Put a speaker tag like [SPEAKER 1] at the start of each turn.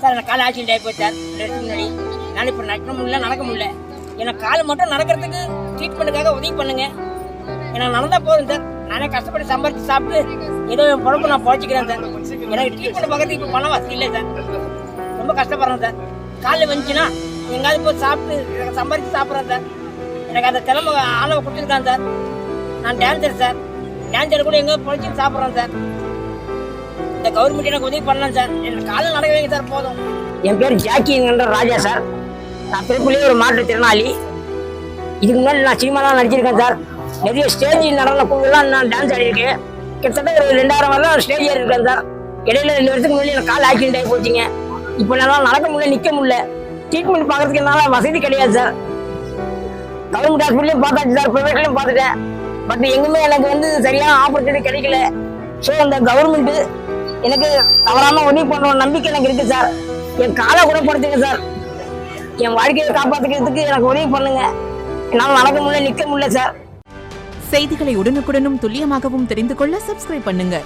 [SPEAKER 1] Sir எனக்கு கால் accident ஆகி sir. ரெண்டு முன்னாடி. நான் இப்போ நடக்க முடியல நடக்க முடியல. எனக்கு கால் மட்டும் நடக்கிறதுக்கு ட்ரீட்மெண்ட்டுக்காக உதவி பண்ணுங்க. எனக்கு நடந்தால் போதும் சார். நானே கஷ்டப்பட்டு சம்பாரிச்சு சாப்பிட்டு ஏதோ என் பொழப்பு நான் பொழைச்சிக்கிறேன் சார். எனக்கு ட்ரீட்மெண்ட் பார்க்கறதுக்கு இப்போ பணம் வசதி இல்லை சார். ரொம்ப கஷ்டப்படுறேன் சார். காலில் வந்துச்சுன்னா எங்காவது போய் சாப்பிட்டு எனக்கு சம்பாரிச்சு சாப்பிட்றேன் சார். எனக்கு அந்த திறமை ஆளவை கொடுத்துருக்கான் சார். நான் டான்சர் சார். டான்சர் கூட எங்கேயோ பொழைச்சி சாப்பிட்றேன் சார். இந்த கவர்மெண்ட் எனக்கு உதவி பண்ணலாம் சார் எனக்கு காலில் நடக்க வைங்க சார் போதும். என் பேர் ஜாக்கிங்கிற ராஜா சார் நான் பிறப்புலேயே ஒரு மாற்றுத்திறனாளி இதுக்கு முன்னாடி நான் சினிமாலாம் நடிச்சிருக்கேன் சார் நிறைய ஸ்டேஜ் நடன குழுலாம் நான் டான்ஸ் ஆடிருக்கேன் கிட்டத்தட்ட ஒரு ரெண்டாயிரம் வரலாம் ஸ்டேஜ் ஏறி இருக்கேன் சார் இடையில ரெண்டு வருஷத்துக்கு முன்னாடி எனக்கு கால் ஆக்சிடென்ட் ஆகி போச்சுங்க. இப்போ என்னால் நடக்க முடியல நிற்க முடியல. ட்ரீட்மெண்ட் பார்க்கறதுக்கு என்னால் வசதி கிடையாது சார் கவர்மெண்ட் ஹாஸ்பிட்டலையும் பார்த்தாச்சு சார் ப்ரைவேட்லையும் பார்த்துட்டேன். பட் எங்குமே எனக்கு வந்து சரியான ஆப்பர்ச்சுனிட்டி கிடைக்கல. ஸோ அந்த கவர்மெண்ட்டு எனக்கு தவறாம உதவி பண்ற நம்பிக்கை எனக்கு இருக்கு சார் என் காலை குணப்படுத்துங்க சார் என் வாழ்க்கையை காப்பாத்துக்கிறதுக்கு எனக்கு உதவி பண்ணுங்க. என்னால் நடக்க முடியல நிற்க முடியல சார்
[SPEAKER 2] செய்திகளை உடனுக்குடனும் துல்லியமாகவும் தெரிந்து கொள்ள சப்ஸ்கிரைப் பண்ணுங்க.